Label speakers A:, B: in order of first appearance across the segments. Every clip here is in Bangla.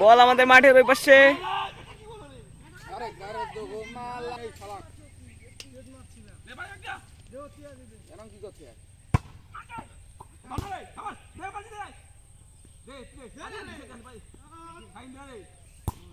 A: বল আমাদের মাঠের ওই পাশে।
B: বাইদা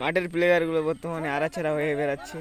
A: মাঠের প্লেয়ারগুলো বর্তমানে আড়াছাড়া হয়ে বেড়াচ্ছে।